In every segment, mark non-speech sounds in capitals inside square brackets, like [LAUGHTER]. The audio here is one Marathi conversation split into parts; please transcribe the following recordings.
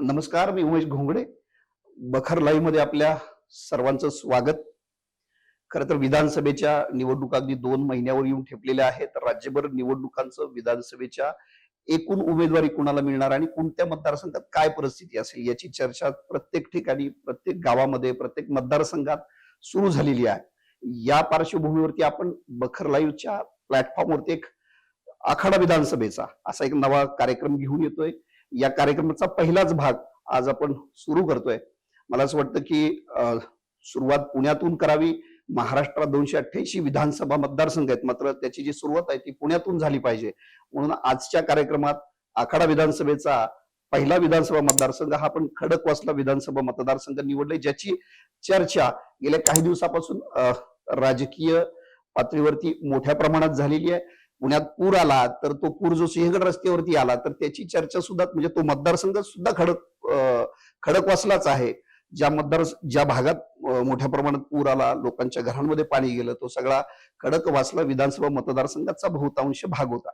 नमस्कार मी उमेश घोंगडे. बखर लाईव्हमध्ये आपल्या सर्वांचं स्वागत. खरं तर विधानसभेच्या निवडणुका अगदी दोन महिन्यावर येऊन ठेपलेल्या आहेत. राज्यभर निवडणुकांचं विधानसभेच्या एकूण उमेदवारी कुणाला मिळणार आणि कोणत्या मतदारसंघात काय परिस्थिती असेल याची चर्चा प्रत्येक ठिकाणी प्रत्येक गावामध्ये प्रत्येक मतदारसंघात सुरू झालेली आहे. या पार्श्वभूमीवरती आपण बखर लाईव्हच्या प्लॅटफॉर्मवरती एक आखाडा विधानसभेचा असा एक नवा कार्यक्रम घेऊन येतोय. या कार्यक्रमाचा पहिलाच भाग आज आपण सुरू करतोय. मला असं वाटतं की अं, सुरुवात पुण्यातून करावी महाराष्ट्रात दोनशे अठ्ठ्याऐंशी विधानसभा मतदारसंघ आहेत मात्र त्याची जी सुरुवात आहे ती पुण्यातून झाली पाहिजे. म्हणून आजच्या कार्यक्रमात आखाडा विधानसभेचा पहिला विधानसभा मतदारसंघ हा आपण खडकवासला विधानसभा मतदारसंघ निवडले ज्याची चर्चा गेल्या काही दिवसापासून अं, राजकीय पातळीवरती मोठ्या प्रमाणात झालेली आहे. पुण्यात पूर आला तर तो पूर जो सिंहगड रस्त्यावरती आला तर त्याची चर्चा सुद्धा म्हणजे तो मतदारसंघ सुद्धा खडक खडकवासलाच आहे. ज्या मतदार ज्या भागात मोठ्या प्रमाणात पूर आला लोकांच्या घरांमध्ये पाणी गेलं तो सगळा खडकवासला विधानसभा मतदारसंघाचा बहुतांश भाग होता.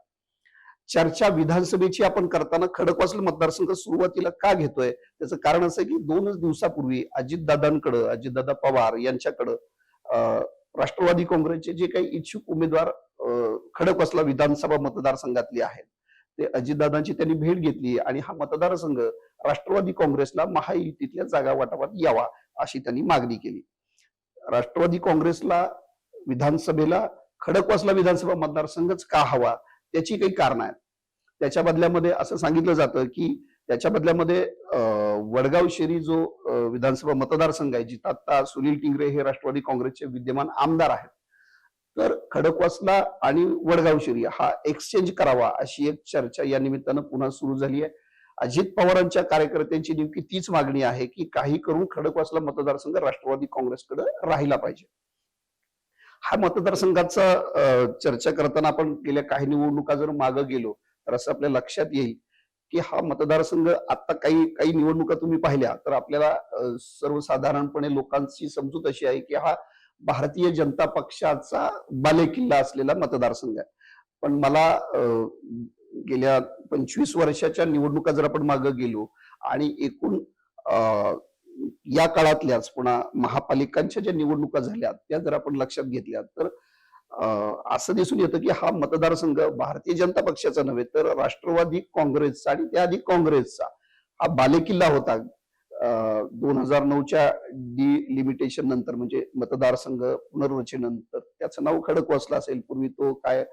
चर्चा विधानसभेची आपण करताना खडकवासल मतदारसंघ सुरुवातीला का घेतोय? त्याचं कारण असं की दोनच दिवसापूर्वी अजितदादांकडं अजितदादा पवार यांच्याकडं अं, राष्ट्रवादी काँग्रेसचे जे काही इच्छुक उमेदवार खडकवासला विधानसभा मतदारसंघातले आहेत. ते अजितदादांची त्यांनी भेट घेतली आणि हा मतदारसंघ राष्ट्रवादी काँग्रेसला महायुतीतल्या जागा वाटावात यावा अशी त्यांनी मागणी केली. राष्ट्रवादी काँग्रेसला विधानसभेला खडकवासला विधानसभा मतदारसंघच का हवा? त्याची काही कारण आहेत. त्याच्या बदल्यामध्ये असं सांगितलं जातं की त्याच्या बदल्यामध्ये अं, वडगाव शेरी जो विधानसभा मतदारसंघ आहे जिथं आता सुनील टिंगरे हे राष्ट्रवादी काँग्रेसचे विद्यमान आमदार आहेत तर खडकवासला आणि वडगाव शिरी हा एक्सचेंज करावा अशी एक चर्चा या निमित्तानं पुन्हा सुरू झाली आहे. अजित पवारांच्या कार्यकर्त्यांची नेमकी तीच मागणी आहे की काही करून खडकवासला मतदारसंघ राष्ट्रवादी काँग्रेसकडे राहिला पाहिजे. हा मतदारसंघाचा अं, चर्चा करताना आपण गेल्या काही निवडणुका जर मागे गेलो तर असं आपल्या लक्षात येईल की हा मतदारसंघ आता काही काही निवडणुका तुम्ही पाहिल्या तर आपल्याला सर्वसाधारणपणे लोकांची समजूत अशी आहे की हा भारतीय जनता पक्षाचा बालेकिल्ला असलेला मतदारसंघ आहे. पण मला गेल्या पंचवीस वर्षाच्या निवडणुका जर आपण मागे गेलो आणि एकूण या काळातल्याच पुन्हा महापालिकांच्या ज्या निवडणुका झाल्या त्या जर आपण लक्षात घेतल्या तर असं दिसून येतं की हा मतदारसंघ भारतीय जनता पक्षाचा नव्हे तर राष्ट्रवादी काँग्रेसचा आणि त्याआधी काँग्रेसचा हा बालेकिल्ला होता. दोन हजार नऊच्या डी लिमिटेशन नंतर म्हणजे मतदारसंघ पुनर्रचनेनंतर त्याचं नाव खडकवासला असेल. पूर्वी तो काय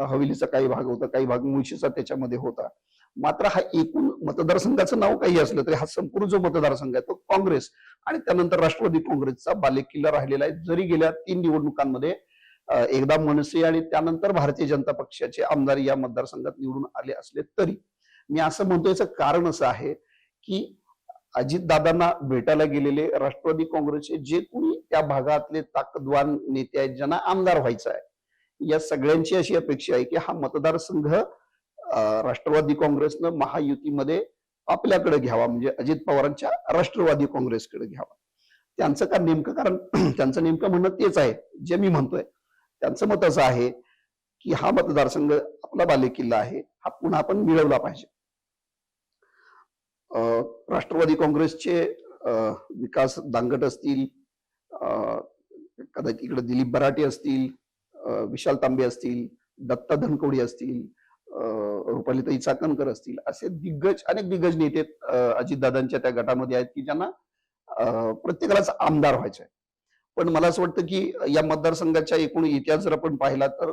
हवेलीचा काही भाग होता काही भाग मुळशीचा त्याच्यामध्ये होता. मात्र हा एकूण मतदारसंघाचं नाव काही असलं तरी हा संपूर्ण जो मतदारसंघ आहे तो काँग्रेस आणि त्यानंतर राष्ट्रवादी काँग्रेसचा बालेकिल्ला राहिलेला आहे. जरी गेल्या तीन निवडणुकांमध्ये एकदा मनसे आणि त्यानंतर भारतीय जनता पक्षाचे आमदार या मतदारसंघात निवडून आले असले तरी मी असं म्हणतो याचं कारण असं आहे की अजितदादांना भेटायला गेलेले राष्ट्रवादी काँग्रेसचे जे कोणी त्या भागातले ताकदवान नेते आहेत ज्यांना आमदार व्हायचं आहे या सगळ्यांची अशी अपेक्षा आहे की हा मतदारसंघ राष्ट्रवादी काँग्रेसनं महायुतीमध्ये आपल्याकडे घ्यावा म्हणजे अजित पवारांच्या राष्ट्रवादी काँग्रेसकडे घ्यावा. त्यांचं का नेमकं कारण [CLEARS THROAT] त्यांचं नेमकं म्हणणं तेच आहे जे मी म्हणतोय. त्यांचं मत असं आहे की हा मतदारसंघ आपला बालेकिल्ला आहे हा पुन्हा आपण मिळवला पाहिजे. राष्ट्रवादी काँग्रेसचे विकास दांगट असतील कदाचित इकडे दिलीप बराटे असतील विशाल तांबे असतील दत्ता धनकवडी असतील अं, रुपालीताई चाकणकर असतील असे दिग्गज अनेक दिग्गज नेते अजितदादांच्या त्या गटामध्ये आहेत की ज्यांना अं, प्रत्येकालाच आमदार व्हायचं आहे. पण मला असं वाटतं की या मतदारसंघाच्या एकूण इतिहास जर आपण पाहिला तर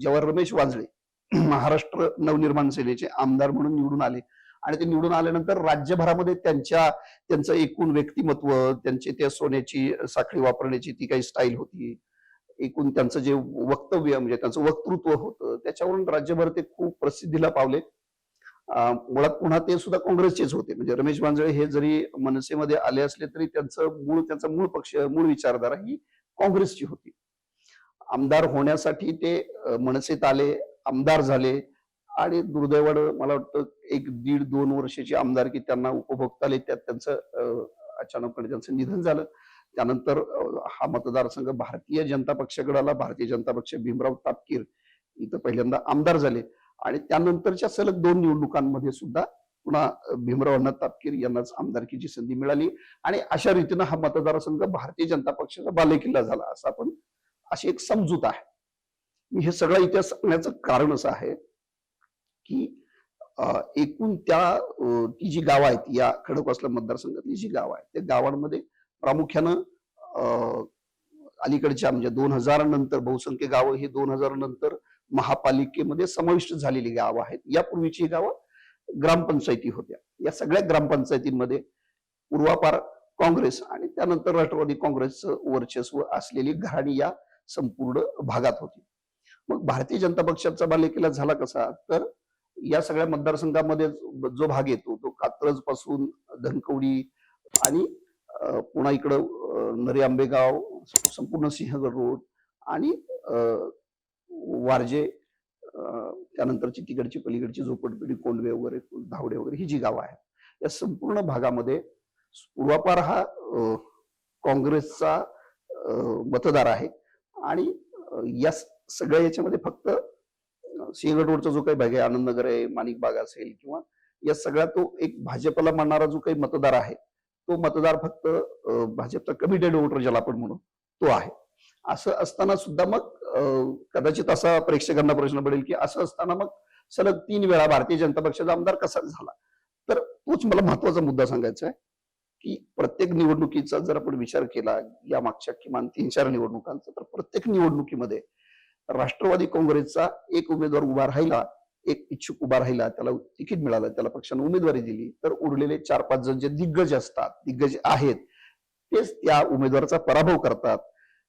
जेव्हा रमेश वाजळे [CLEARS THROAT] महाराष्ट्र नवनिर्माण सेनेचे आमदार म्हणून निवडून आले आणि ते निवडून आल्यानंतर राज्यभरामध्ये त्यांच्या त्यांचं एकूण व्यक्तिमत्व त्यांचे त्या सोन्याची साखळी वापरण्याची ती काही स्टाईल होती. एकूण त्यांचं जे वक्तव्य म्हणजे त्यांचं वक्तृत्व होतं त्याच्यावरून राज्यभर ते खूप प्रसिद्धीला पावले. मुळात पुन्हा ते सुद्धा काँग्रेसचेच होते. म्हणजे रमेश मांजळे हे जरी मनसेमध्ये आले असले तरी त्यांचं मूळ त्यांचा मूळ पक्ष मूळ विचारधारा ही काँग्रेसची होती. आमदार होण्यासाठी ते मनसेत आले आमदार झाले आणि दुर्दैवानं मला वाटतं एक दीड दोन वर्षाची आमदारकी त्यांना उपभोगता आली. त्यात त्यांचं अं, अचानकपणे त्यांचं निधन झालं. त्यानंतर हा मतदारसंघ भारतीय जनता पक्षाकडे आला. भारतीय जनता पक्ष भीमराव तापकीर इथं पहिल्यांदा आमदार झाले. आणि त्यानंतरच्या सलग दोन निवडणुकांमध्ये सुद्धा पुन्हा भीमरावांना तापकीर यांनाच आमदारकीची संधी मिळाली. आणि अशा रीतीनं हा मतदारसंघ भारतीय जनता पक्षाचा बालेकिल्ला झाला असं आपण अशी एक समजूत आहे. मी हे सगळा इतिहास सांगण्याचं कारण असं आहे. की एकूण त्या ती जी गावं आहेत या खडकवासला मतदारसंघातली जी गावं आहेत त्या गावांमध्ये प्रामुख्यानं अं, अलीकडच्या म्हणजे दोन हजार नंतर बहुसंख्य गावं ही दोन हजार नंतर महापालिकेमध्ये समाविष्ट झालेली गावं आहेत. यापूर्वीची गावं ग्रामपंचायती होत्या. या सगळ्या ग्रामपंचायतींमध्ये पूर्वापार काँग्रेस आणि त्यानंतर राष्ट्रवादी काँग्रेसचं वर्चस्व असलेली घराणी या संपूर्ण भागात होती. मग भारतीय जनता पक्षाचा बालेकिल्ला झाला कसा? तर या सगळ्या मतदारसंघामध्ये जो भाग येतो तो कात्रजपासून धनकवडी आणि पुन्हा इकडं नरे आंबेगाव संपूर्ण सिंहगड रोड आणि वारजे त्यानंतरची तिकडची पलीकडची झोपडपिडी कोंडवे वगैरे धावडे वगैरे ही जी गावं आहेत या संपूर्ण भागामध्ये पूर्वापार हा काँग्रेसचा मतदार आहे आणि या सगळ्या याच्यामध्ये फक्त सिंहगड रोडचा जो काही भाग आहे आनंदनगर आहे माणिक बाग असेल किंवा या सगळ्या तो एक भाजपला मानणारा जो काही मतदार आहे तो मतदार फक्त भाजपचा कमिटेड वोटर ज्याला आपण म्हणू तो आहे. असं असताना सुद्धा मग कदाचित असा प्रेक्षकांना प्रश्न पडेल की असं असताना मग सलग तीन वेळा भारतीय जनता पक्षाचा आमदार कसा झाला? तर तोच मला महत्त्वाचा मुद्दा सांगायचा आहे की प्रत्येक निवडणुकीचा जर आपण विचार केला या मागच्या किमान तीन चार निवडणुकांचा तर प्रत्येक निवडणुकीमध्ये राष्ट्रवादी काँग्रेसचा एक उमेदवार उभा राहिला एक इच्छुक उभा राहिला त्याला तिकीट मिळालं त्याला पक्षाने उमेदवारी दिली. तर उरलेले चार पाच जण जे दिग्गज असतात दिग्गज आहेत तेच त्या उमेदवाराचा पराभव करतात.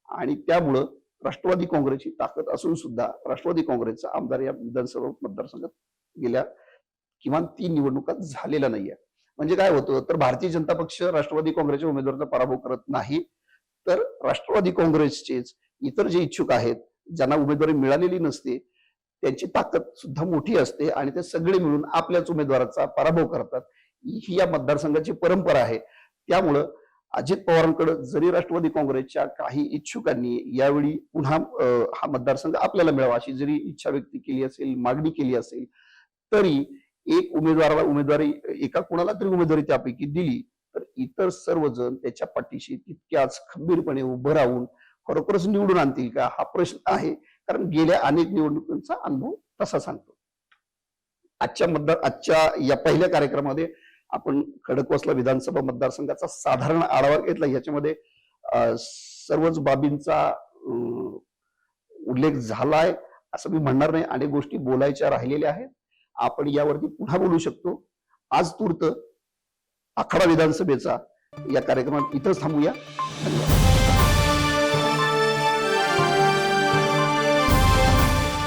आणि त्यामुळं राष्ट्रवादी काँग्रेसची ताकद असून सुद्धा राष्ट्रवादी काँग्रेसचा आमदार या विधानसभा मतदारसंघात गेल्या किमान तीन निवडणुका झालेला नाहीये म्हणजे काय होतं? तर भारतीय जनता पक्ष राष्ट्रवादी काँग्रेसच्या उमेदवाराचा पराभव करत नाही. तर राष्ट्रवादी काँग्रेसचेच इतर जे इच्छुक आहेत ज्यांना उमेदवारी मिळालेली नसते त्यांची ताकद सुद्धा मोठी असते आणि ते सगळे मिळून आपल्याच उमेदवाराचा पराभव करतात. ही या मतदारसंघाची परंपरा आहे. त्यामुळं अजित पवारांकडे जरी राष्ट्रवादी काँग्रेसच्या काही इच्छुकांनी यावेळी पुन्हा हा मतदारसंघ आपल्याला मिळावा अशी जरी इच्छा व्यक्त केली असेल मागणी केली असेल तरी एक उमेदवाराला उमेदवारी एका कुणाला तरी उमेदवारी त्यापैकी दिली तर इतर सर्वजण त्याच्या पाठीशी तितक्याच खंबीरपणे उभं राहून खरोखरच निवडून आणतील का? हा प्रश्न आहे. कारण गेल्या अनेक निवडणुकांचा अनुभव तसा सांगतो. आजच्या मतदार आजच्या या पहिल्या कार्यक्रमामध्ये आपण खडकवासला विधानसभा मतदारसंघाचा साधारण आढावा घेतला. याच्यामध्ये सर्वच बाबींचा उल्लेख झालाय असं मी म्हणणार नाही. अनेक गोष्टी बोलायच्या राहिलेल्या आहेत. आपण यावरती पुन्हा बोलू शकतो. आज तूर्त आखाडा विधानसभेचा या कार्यक्रमात इथंच थांबूया. धन्यवाद.